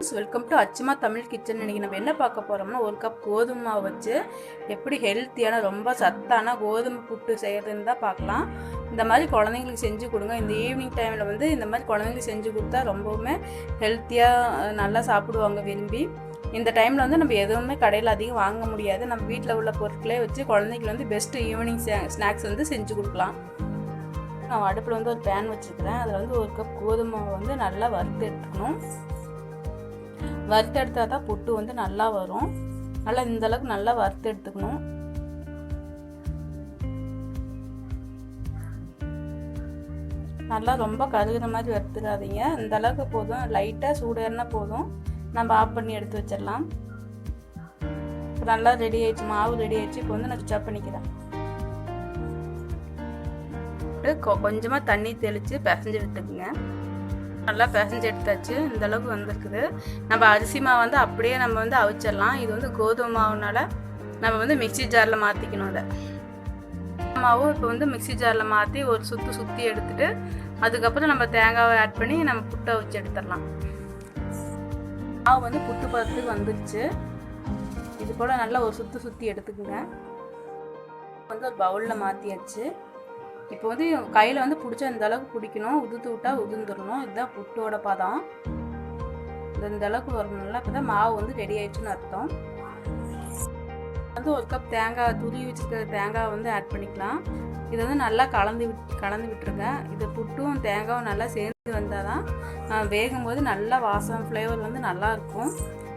Welcome to Achuma Tamil kitchen இன்றைக்கி நம்ம என்ன பார்க்க போகிறோம்னா ஒரு கப் கோதுமை மாவு வச்சு எப்படி ஹெல்த்தியான ரொம்ப சத்தான கோதுமை புட்டு செய்கிறதுன்னு தான் பார்க்கலாம். இந்த மாதிரி குழந்தைங்களுக்கு செஞ்சு கொடுங்க. இந்த ஈவினிங் டைமில் வந்து இந்த மாதிரி குழந்தைங்களுக்கு செஞ்சு கொடுத்தா ரொம்பவுமே ஹெல்த்தியாக நல்லா சாப்பிடுவாங்க விரும்பி. இந்த டைமில் வந்து நம்ம எதுவுமே கடையில் அதிகம் வாங்க முடியாது. நம்ம வீட்டில் உள்ள பொருட்களே வச்சு குழந்தைங்களுக்கு வந்து பெஸ்ட்டு ஈவினிங் ஸ்நாக்ஸ் வந்து செஞ்சு கொடுக்கலாம். நான் அடுப்பில் வந்து ஒரு பேன் வச்சுருக்கிறேன். அதில் வந்து ஒரு கப் கோதுமை வந்து நல்லா வறுத்து எடுத்துக்கணும். வறுத்து எடுத்தால் தான் புட்டு வந்து நல்லா வரும். நல்லா இந்த அளவுக்கு நல்லா வறுத்து எடுத்துக்கணும் நல்லா ரொம்ப கருகிற மாதிரி வறுத்துடாதீங்க இந்த அளவுக்கு போதும். லைட்டாக சூடேறினா போதும். நம்ம ஆஃப் பண்ணி எடுத்து வச்சிடலாம். இப்போ நல்லா ரெடி ஆயிடுச்சு. மாவு ரெடி ஆயிடுச்சு. இப்போ வந்து நான் சுவிட்ச் பண்ணிக்கிறேன். கொஞ்சமாக தண்ணி தெளித்து பிசைஞ்சு எடுத்துக்கோங்க நல்லா பிசைஞ்சு எடுத்தாச்சு இந்த அளவுக்கு வந்திருக்குது. நம்ம அரிசி மாவு வந்து அப்படியே நம்ம வந்து அவிச்சிடலாம். இது வந்து கோதுமை மாவுனால நம்ம வந்து மிக்சி ஜாரில் மாற்றிக்கணும் அதை. மாவும் இப்போ வந்து மிக்சி ஜாரில் மாற்றி ஒரு சுத்து சுற்றி எடுத்துட்டு அதுக்கப்புறம் நம்ம தேங்காவை ஆட் பண்ணி நம்ம புட்டை வச்சு எடுத்துடலாம். மாவு வந்து புட்டு பதத்துக்கு வந்துடுச்சு இது போல் நல்லா ஒரு சுற்றி சுற்றி எடுத்துக்கோங்க. வந்து ஒரு பவுலில் மாற்றியாச்சு இப்போ வந்து கையில் வந்து பிடிச்ச இந்த அளவுக்கு பிடிக்கணும் உதுத்து விட்டால் உதிர்ந்துடணும் இதுதான் புட்டோட பதம். இந்த இந்த அளவுக்கு வரணும்ல அப்போ தான் மாவு வந்து ரெடி ஆயிடுச்சுன்னு அர்த்தம். வந்து ஒரு கப் தேங்காய் துரி வச்சுருக்க தேங்காய் வந்து ஆட் பண்ணிக்கலாம். இதை வந்து நல்லா கலந்து விட் கலந்து விட்டுருங்க. இது புட்டும் தேங்காயும் நல்லா சேர்ந்து வந்தால் தான் வேகும்போது நல்லா வாசம் ஃப்ளேவர் வந்து நல்லாயிருக்கும்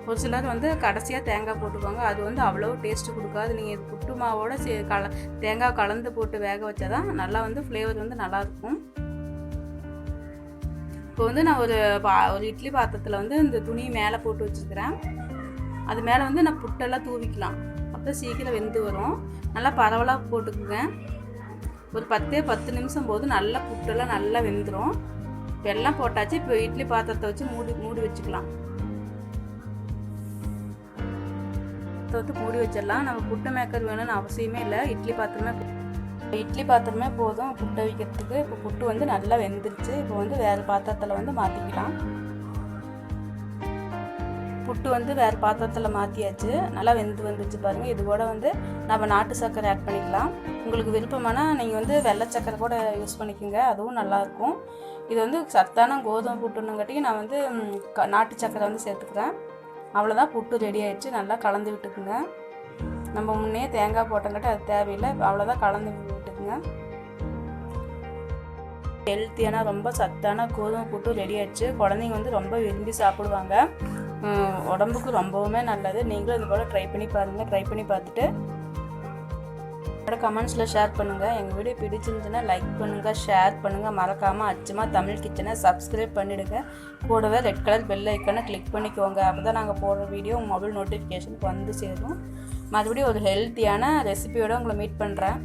ஒரு சிலர் வந்து கடைசியாக தேங்காய் போட்டுக்குவாங்க அது வந்து அவ்வளோ டேஸ்ட்டு கொடுக்காது. நீங்கள் புட்டு மாவோட சே கல தேங்காய் கலந்து போட்டு வேக வச்சா தான் நல்லா வந்து ஃப்ளேவர் வந்து நல்லாயிருக்கும் இப்போ வந்து நான் ஒரு பா ஒரு இட்லி பாத்திரத்தில் வந்து இந்த துணி மேலே போட்டு வச்சுருக்கிறேன். அது மேலே வந்து நான் புட்டெல்லாம் தூவிக்கலாம். அப்போ சீக்கிரம் வெந்து வரும். நல்லா பரவலாக போட்டுக்குங்க. ஒரு பத்தே பத்து நிமிஷம் போது நல்லா புட்டெல்லாம் நல்லா வெந்துடும் இப்போ எல்லாம் போட்டாச்சு. இப்போ இட்லி பாத்திரத்தை வச்சு மூடி மூடி வச்சுக்கலாம். வந்து மூடி வச்சிடலாம். நம்ம புட்டு மேக்கர் வேணும்னு அவசியமே இல்லை. இட்லி பாத்திரமே இட்லி பாத்திரமே போதும். புட்டை வைக்கிறதுக்கு இப்போ புட்டு வந்து நல்லா வெந்துருச்சு. இப்போ வந்து வேறு பாத்திரத்தில் வந்து மாற்றிக்கலாம் புட்டு வந்து வேறு பாத்திரத்தில் மாற்றியாச்சு நல்லா வெந்து வந்துச்சு பாருங்கள் இது கூட வந்து நம்ம நாட்டு சர்க்கரை ஆட் பண்ணிக்கலாம். உங்களுக்கு விருப்பமானால் நீங்கள் வந்து வெள்ளை சர்க்கரை கூட யூஸ் பண்ணிக்கோங்க. அதுவும் நல்லாயிருக்கும் இது வந்து சத்தான கோதுமை புட்டுனுங்காட்டியும் நான் வந்து நாட்டு சர்க்கரை வந்து சேர்த்துக்கிறேன். அவ்வளோதான் புட்டு ரெடி ஆயிடுச்சு. நல்லா கலந்து விட்டுக்குங்க. நம்ம முன்னே தேங்காய் போட்டங்காட்டி அது தேவையில்லை. அவ்வளோதான் கலந்து விட்டுக்குங்க. ஹெல்த்தியான ரொம்ப சத்தான கோதுமை புட்டு ரெடி ஆகிடுச்சு குழந்தைங்க வந்து ரொம்ப விரும்பி சாப்பிடுவாங்க. உடம்புக்கு ரொம்பவுமே நல்லது. நீங்களும் இது போல் ட்ரை பண்ணி பாருங்கள் ட்ரை பண்ணி பார்த்துட்டு அப்புறம் கமெண்ட்ஸில் ஷேர் பண்ணுங்கள் எங்கள் வீடியோ பிடிச்சிருந்துச்சுன்னா லைக் பண்ணுங்கள் ஷேர் பண்ணுங்கள் மறக்காமல் அச்சமாக தமிழ் கிச்சனை சப்ஸ்கிரைப் பண்ணிவிடுங்க கூடவே ரெட் கலர் பெல் ஐக்கனை கிளிக் பண்ணிக்கோங்க. அப்போ தான் நாங்கள் போடுற வீடியோ மொபைல் நோட்டிஃபிகேஷனுக்கு வந்து சேரும். மறுபடியும் ஒரு ஹெல்த்தியான ரெசிபியோடு உங்களை மீட் பண்ணுறேன்